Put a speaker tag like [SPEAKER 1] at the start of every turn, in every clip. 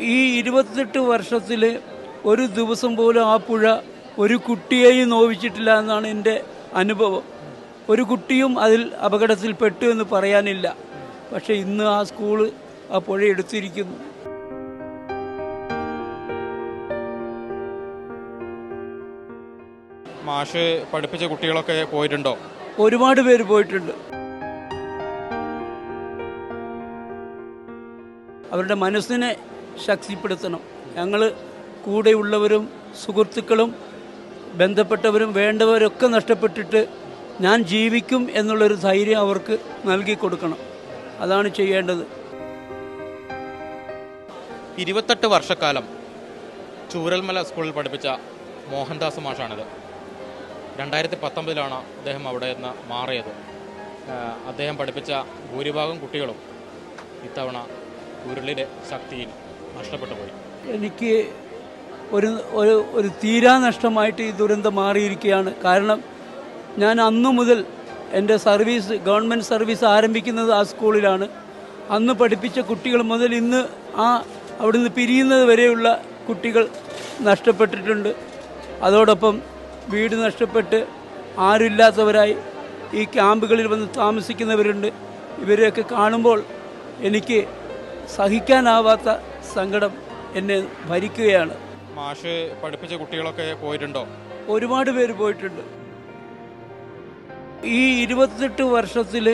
[SPEAKER 1] ഈ ഇരുപത്തെട്ട് വർഷത്തിൽ ഒരു ദിവസം പോലും ആ പുഴ ഒരു കുട്ടിയെയും നോവിച്ചിട്ടില്ല എന്നാണ് എന്റെ അനുഭവം. ഒരു കുട്ടിയും അതിൽ അപകടത്തിൽപ്പെട്ടു എന്ന് പറയാനില്ല. പക്ഷെ ഇന്ന് ആ സ്കൂൾ ആ പുഴ എടുത്തിരിക്കുന്നു.
[SPEAKER 2] മാഷ് പഠിപ്പിച്ച കുട്ടികളൊക്കെ പോയിട്ടുണ്ടോ?
[SPEAKER 1] ഒരുപാട് പേര് പോയിട്ടുണ്ട്. അവരുടെ മനസ്സിനെ ശക്തിപ്പെടുത്തണം. ഞങ്ങൾ കൂടെയുള്ളവരും സുഹൃത്തുക്കളും ബന്ധപ്പെട്ടവരും വേണ്ടവരൊക്കെ നഷ്ടപ്പെട്ടിട്ട് ഞാൻ ജീവിക്കും എന്നുള്ളൊരു ധൈര്യം അവർക്ക് നൽകി കൊടുക്കണം. അതാണ് ചെയ്യേണ്ടത്.
[SPEAKER 2] ഇരുപത്തെട്ട് വർഷക്കാലം ചൂരൽമല സ്കൂളിൽ പഠിപ്പിച്ച മോഹൻദാസ് മാഷാണിത്. രണ്ടായിരത്തി പത്തൊമ്പതിലാണ് അദ്ദേഹം അവിടെ നിന്ന് മാറിയത്. അദ്ദേഹം പഠിപ്പിച്ച ഭൂരിഭാഗം കുട്ടികളും ഇത്തവണ ഉരുളിലെ ശക്തിയിൽ നഷ്ടപ്പെട്ടു പോയി.
[SPEAKER 1] എനിക്ക് ഒരു ഒരു ഒരു തീരാ നഷ്ടമായിട്ട് ഈ ദുരന്തം മാറിയിരിക്കുകയാണ്. കാരണം ഞാൻ അന്നു മുതൽ എന്റെ സർവീസ് ഗവൺമെന്റ് സർവീസ് ആരംഭിക്കുന്നത് ആ സ്കൂളിലാണ്. അന്ന് പഠിപ്പിച്ച കുട്ടികൾ മുതൽ ഇന്ന് ആ അവിടെ നിന്ന് പിരിയുന്നത് വരെയുള്ള കുട്ടികൾ നഷ്ടപ്പെട്ടിട്ടുണ്ട്. അതോടൊപ്പം വീട് നഷ്ടപ്പെട്ട് ആരുമില്ലാത്തവരായി ഈ ക്യാമ്പുകളിൽ വന്ന് താമസിക്കുന്നവരുണ്ട്. ഇവരെയൊക്കെ കാണുമ്പോൾ എനിക്ക് സഹിക്കാനാവാത്ത സങ്കടം എന്നെ ഭരിക്കുകയാണ്.
[SPEAKER 2] മാഷ് പഠിപ്പിച്ച കുട്ടികളൊക്കെ പോയിട്ടുണ്ടോ?
[SPEAKER 1] ഒരുപാട് പേര് പോയിട്ടുണ്ട്. ഈ ഇരുപത്തെട്ട് വർഷത്തിൽ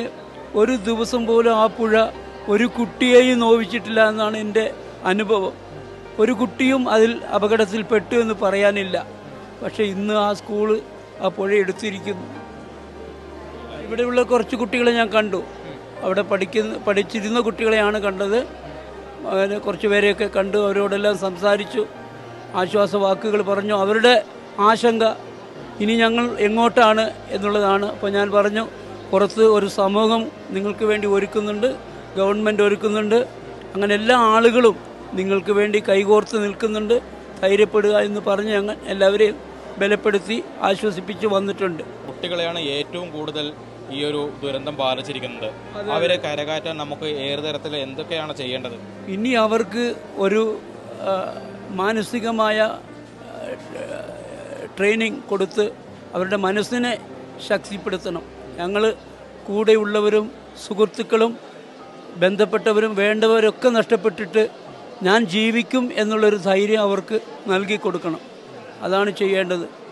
[SPEAKER 1] ഒരു ദിവസം പോലും ആ പുഴ ഒരു കുട്ടിയെയും നോവിച്ചിട്ടില്ല എന്നാണ് എന്റെ അനുഭവം. ഒരു കുട്ടിയും അതിൽ അപകടത്തിൽപ്പെട്ടു എന്ന് പറയാനില്ല. പക്ഷേ ഇന്ന് ആ സ്കൂൾ ആ പുഴ എടുത്തിരിക്കുന്നു. ഇവിടെയുള്ള കുറച്ച് കുട്ടികളെ ഞാൻ കണ്ടു. അവിടെ പഠിക്കുന്ന പഠിച്ചിരുന്ന കുട്ടികളെയാണ് കണ്ടത്. അങ്ങനെ കുറച്ച് പേരെയൊക്കെ കണ്ടു അവരോടെല്ലാം സംസാരിച്ചു ആശ്വാസ വാക്കുകൾ പറഞ്ഞു. അവരുടെ ആശങ്ക ഇനി ഞങ്ങൾ എങ്ങോട്ടാണ്? എന്നുള്ളതാണ്. അപ്പോൾ ഞാൻ പറഞ്ഞു പുറത്ത് ഒരു സമൂഹം നിങ്ങൾക്ക് വേണ്ടി ഒരുക്കുന്നുണ്ട് ഗവൺമെന്റ് ഒരുക്കുന്നുണ്ട് അങ്ങനെ എല്ലാ ആളുകളും നിങ്ങൾക്ക് വേണ്ടി കൈകോർത്ത് നിൽക്കുന്നുണ്ട് ധൈര്യപ്പെടുക എന്ന് പറഞ്ഞ് ഞങ്ങൾ എല്ലാവരെയും ബലപ്പെടുത്തി ആശ്വസിപ്പിച്ച് വന്നിട്ടുണ്ട്.
[SPEAKER 2] കുട്ടികളെയാണ് ഏറ്റവും കൂടുതൽ ഈ ഒരു ദുരന്തം ബാധിച്ചിരിക്കുന്നത്. അവരെ കരകയറ്റാൻ നമുക്ക് ഏത് തരത്തിൽ എന്തൊക്കെയാണ് ചെയ്യേണ്ടത്?
[SPEAKER 1] ഇനി അവർക്ക് ഒരു മാനസികമായ ട്രെയിനിങ് കൊടുത്ത് അവരുടെ മനസ്സിനെ ശക്തിപ്പെടുത്തണം. ഞങ്ങൾ കൂടെയുള്ളവരും സുഹൃത്തുക്കളും ബന്ധപ്പെട്ടവരും വേണ്ടവരൊക്കെ നഷ്ടപ്പെട്ടിട്ട് ഞാൻ ജീവിക്കും എന്നുള്ളൊരു ധൈര്യം അവർക്ക് നൽകി കൊടുക്കണം. അതാണ് ചെയ്യേണ്ടത്.